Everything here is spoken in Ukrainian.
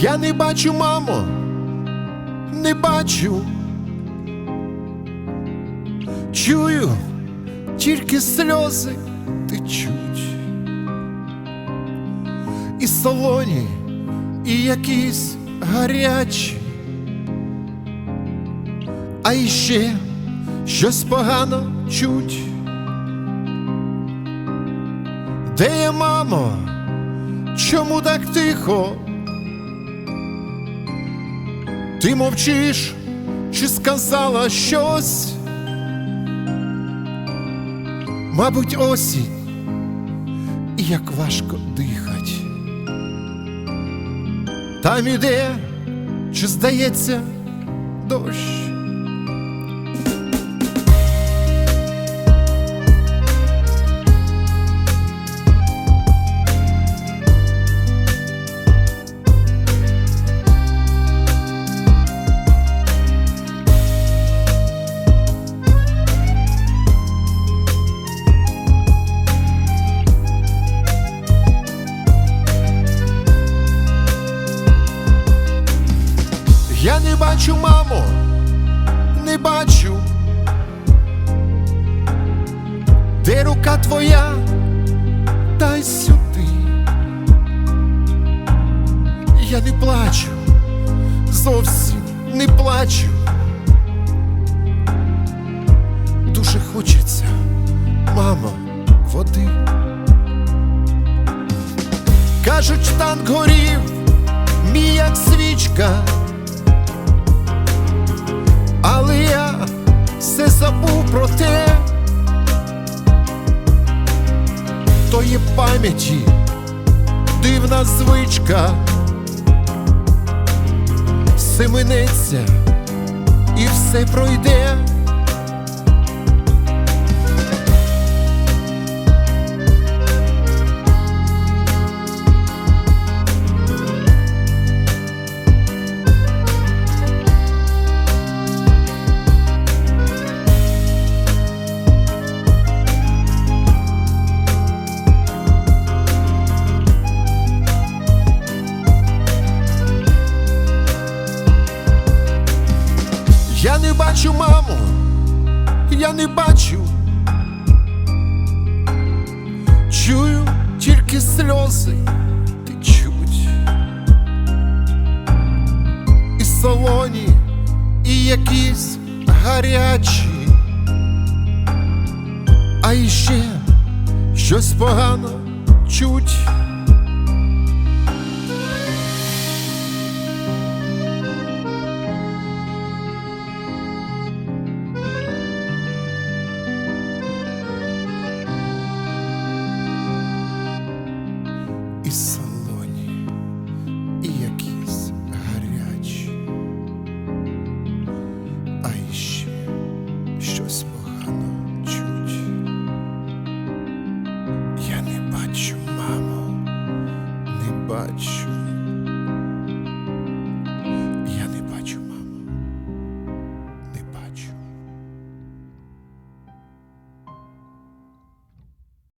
Я не бачу, мамо, не бачу. Чую, тільки сльози течуть. І солоні, і якісь гарячі. А іще щось погано чуть. Де є мамо? Чому так тихо? Ти мовчиш, чи сказала щось? Мабуть, осінь, і як важко дихать. Там іде, чи здається, дощ. Бачу, мамо, не бачу, де рука твоя, дай сюди. Я не плачу, зовсім не плачу. Дуже хочеться, мамо, води. Кажуть, танк горів, мій як свічка. Пам'яті дивна звичка, все минеться і все пройде. Я не бачу, мамо, я не бачу. Чую тільки сльози течуть. І солоні, і якісь гарячі. А іще щось погано чуть.